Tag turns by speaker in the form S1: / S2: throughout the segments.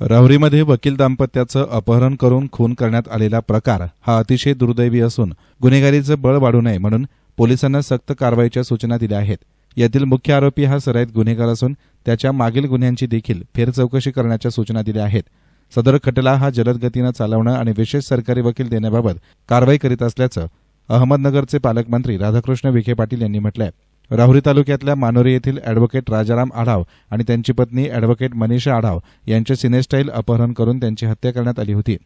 S1: राहुरीमध्ये वकील दाम्पत्याचं अपहरण करून खून करण्यात आलेला प्रकार हा अतिशय दुर्दैवी असून गुन्हेगारीचं बळ वाढू नये म्हणून पोलिसांना सक्त कारवाईच्या सूचना दिल्या आहेत. यातील मुख्य आरोपी हा सराईत गुन्हेगार असून त्याच्या मागील गुन्ह्यांची देखील फेरचौकशी करण्याच्या सूचना दिल्या आहेत. सदर खटला हा जलद गतीनं चालवणं आणि विशेष सरकारी वकील देण्याबाबत कारवाई करीत असल्याचं अहमदनगरचे पालकमंत्री राधाकृष्ण विखे पाटील यांनी म्हटलं आहे राहुरी तालुक्यातल्या मानोरी येथील अॅडव्होकेट राजाराम आढाव आणि त्यांची पत्नी अॅडव्होकेट मनीषा आढाव यांचे सिनेस्टाईल अपहरण करून त्यांची हत्या करण्यात आली होती.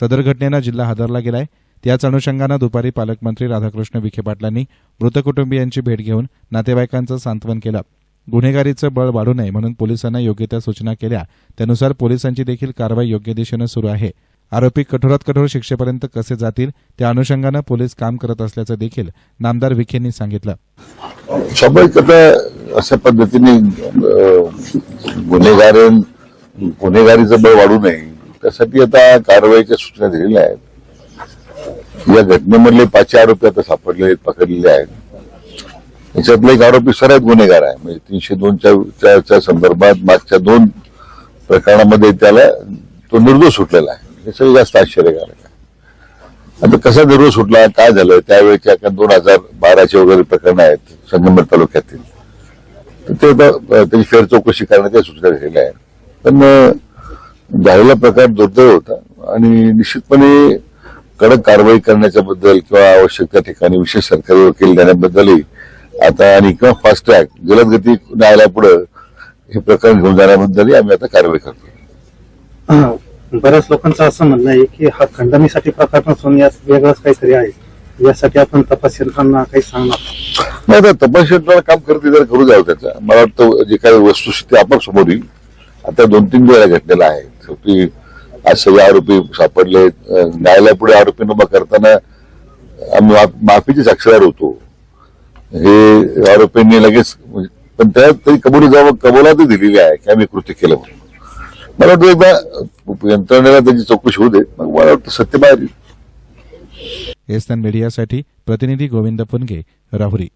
S1: सदर घटनेनं जिल्हा हादरला गेलाय. त्याच अनुषंगानं दुपारी पालकमंत्री राधाकृष्ण विखे पाटलांनी मृत कुटुंबियांची भेट घेऊन नातेवाईकांचं सांत्वन केलं. गुन्हेगारीचं बळ वाढू नये म्हणून पोलिसांना योग्य त्या सूचना केल्या. त्यानुसार पोलिसांची देखील कारवाई योग्य दिशेनं सुरू आहे. आरोपी कठोरात कठोर शिक्षेपर्यंत कसे जातील त्या अनुषंगानं पोलीस काम करत असल्याचं देखील नामदार विखेंनी सांगितलं.
S2: स्वाभाविक आता अशा पद्धतीने अं, गुन्हेगार गुन्हेगारीचं बळ वाढू नये. त्यासाठी आता कारवाईच्या सूचना दिलेल्या आहेत. या घटनेमधले पाचशे आरोपी आता सापडले पकडलेले आहेत. याच्यातला एक आरोपी सराईत गुन्हेगार आहे. म्हणजे तीनशे दोनच्या संदर्भात मागच्या दोन प्रकरणामध्ये त्याला तो निर्दोष सुटलेला आहे. हे सगळं जास्त आश्चर्यकारक आहे. आता कसा दररोज सुटला काय झालं? त्यावेळेच्या का दोन हजार बाराचे वगैरे प्रकरण आहेत संगमर तालुक्यातील. तर ते आता, त्याची फेर चौकशी करण्याच्या सूचना झालेल्या आहेत. पण झालेला प्रकार दुर्दैव होता आणि निश्चितपणे कडक कारवाई करण्याच्या बद्दल किंवा आवश्यक त्या ठिकाणी विशेष सरकारी वकील देण्याबद्दलही आता आणि किंवा फास्ट ट्रॅक जलद गती न्यायालयापुढे हे प्रकरण घेऊन जाण्याबद्दलही आम्ही आता कारवाई करतो
S3: बऱ्याच लोकांचं असं म्हणणं आहे की हा खंडणीसाठी प्रकार नसून यात वेगळंच काहीतरी आहे. यासाठी आपण तपास यंत्रणांना काही सांगणार
S2: नाही. तर तपास यंत्रणा काम करते जर करू द्यावं त्याचं. मला वाटतं जे काही वस्तुस्थिती आपण समोर येईल आता दोन तीन वेळा घेतलेला आहे. शेवटी आज सगळे आरोपी सापडले. अं, न्यायालयापुढे आरोपी उभा करताना आम्ही माफीचे साक्षीदार होतो. हे आरोपींनी लगेच म्हणजे- पण त्यात तरी कबुली जबाब कबुलातही दिलेली आहे की आम्ही कृत्य केलं म्हणून. मला वाटतं एकदा यंत्रणेला त्याची चौकशी होऊ दे. मग मला वाटतं सत्य बाहेर येईल.
S1: एसएन मीडियासाठी प्रतिनिधी गोविंद पुनगे राहुरी.